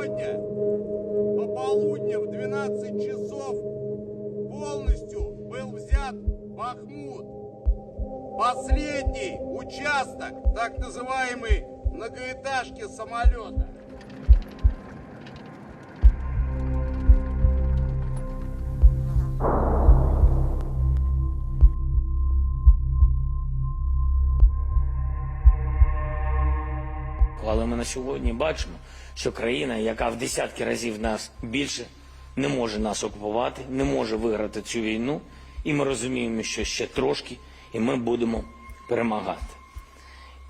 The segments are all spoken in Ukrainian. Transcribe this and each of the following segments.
сегодня по полудню в 12 часов полностью был взят Бахмут. Последний участок так называемой многоэтажки самолета. Але ми на сьогодні бачимо, що країна, яка в десятки разів нас більше, не може нас окупувати, не може виграти цю війну. І ми розуміємо, що ще трошки, і ми будемо перемагати.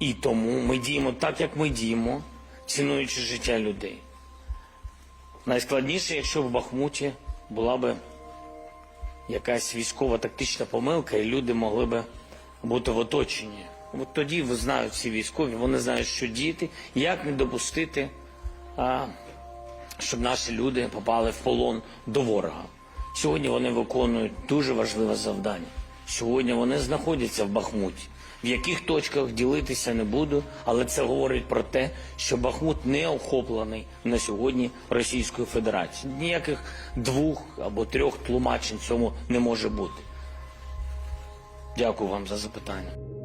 І тому ми діємо так, як ми діємо, цінуючи життя людей. Найскладніше, якщо в Бахмуті була би якась військова тактична помилка, і люди могли би бути в оточенні. От тоді ви знають всі військові, вони знають, що діяти, як не допустити, а, щоб наші люди попали в полон до ворога. Сьогодні вони виконують дуже важливе завдання. Сьогодні вони знаходяться в Бахмуті. В яких точках ділитися не буду, але це говорить про те, що Бахмут не охоплений на сьогодні Російською Федерацією. Ніяких двох або трьох тлумачень цьому не може бути. Дякую вам за запитання.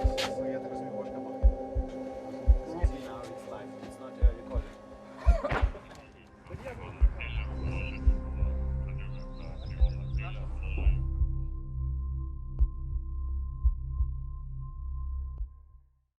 you